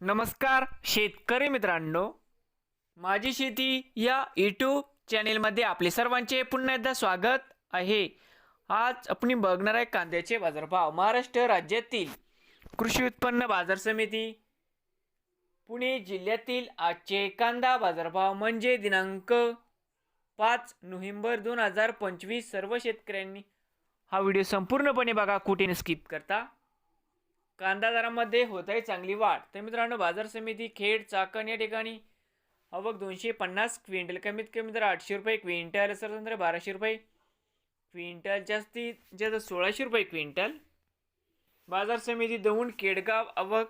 नमस्कार शेतकरी मित्रांनो. माझी शेती या यूट्यूब चॅनेलमध्ये आपले सर्वांचे पुन्हा एकदा स्वागत आहे. आज आपण बघणार आहे कांद्याचे बाजारभाव. महाराष्ट्र राज्यातील कृषी उत्पन्न बाजार समिती पुणे जिल्ह्यातील आजचे कांदा बाजारभाव म्हणजे दिनांक पाच नोव्हेंबर दोन हजार पंचवीस. सर्व शेतकऱ्यांनी हा व्हिडिओ संपूर्णपणे बघा कुठे स्किप करता. कांदा दरामध्ये होत आहे चांगली वाढ. तर मित्रांनो बाजार समिती खेड चाकण या ठिकाणी अवघ दोनशे पन्नास क्विंटल. कमीत कमी जर आठशे रुपये क्विंटल तर बाराशे रुपये क्विंटल. जास्तीत जास्त सोळाशे रुपये क्विंटल. बाजार समिती दौंड केडगाव अवघ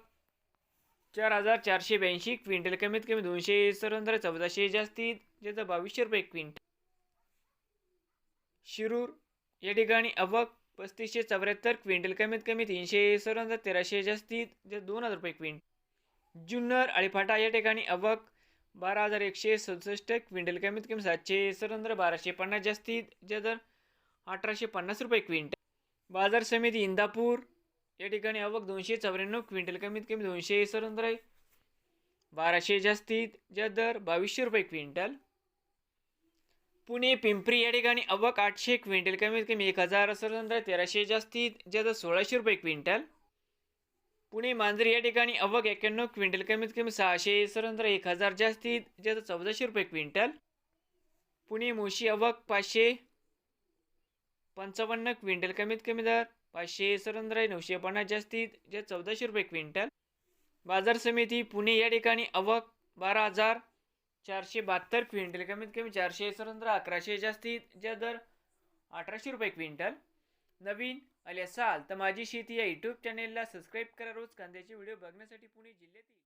चार हजार चारशे ब्याऐंशी क्विंटल. कमीत कमी दोनशे सरसंद्र चौदाशे. जास्तीत जास्त बावीसशे रुपये क्विंटल. शिरूर या ठिकाणी अवघ पस्तीसशे चौऱ्याहत्तर क्विंटल कमीत कमी तीनशे सरंजा तेराशे जास्तीत जे दोन हजार रुपये क्विंटल. जुन्नर अळीफाटा या ठिकाणी अवक बारा हजार एकशे सदुसष्ट क्विंटल कमीत कमी सातशे सरंद्र बाराशे पन्नास जास्तीत ज्या दर अठराशे पन्नास रुपये क्विंटल. बाजार समिती इंदापूर या ठिकाणी अवक दोनशे चौऱ्याण्णव क्विंटल कमीत कमी दोनशे सरंद्र बाराशे जास्तीत ज्या दर बावीसशे रुपये क्विंटल. पुणे पिंपरी या ठिकाणी अवक आठशे क्विंटल. कमीत कमी एक हजार सरंद्र तेराशे जास्तीत जास्त सोळाशे रुपये क्विंटल. पुणे मांजरी या ठिकाणी अवघ एक्क्याण्णव क्विंटल. कमीत कमी सहाशे सरंद्र एक हजार जास्तीत जास्त चौदाशे रुपये क्विंटल. पुणे मोशी अवक पाचशे पंचावन्न क्विंटल. कमीत कमी दर पाचशे सरंद्र नऊशे पन्नास जास्तीत जे चौदाशे रुपये क्विंटल. बाजार समिती पुणे या ठिकाणी अवक बारा हजार चारशे बहात्तर क्विंटल कमीत कमी चारशे सरंद्र अकराशे जास्तीत ज्या दर अठराशे रुपये क्विंटल. नवीन आले असाल तर माझी शेती या यूट्यूब चॅनेलला सबस्क्राईब करा रोज कांद्याचे व्हिडिओ बघण्यासाठी पुणे जिल्ह्यातील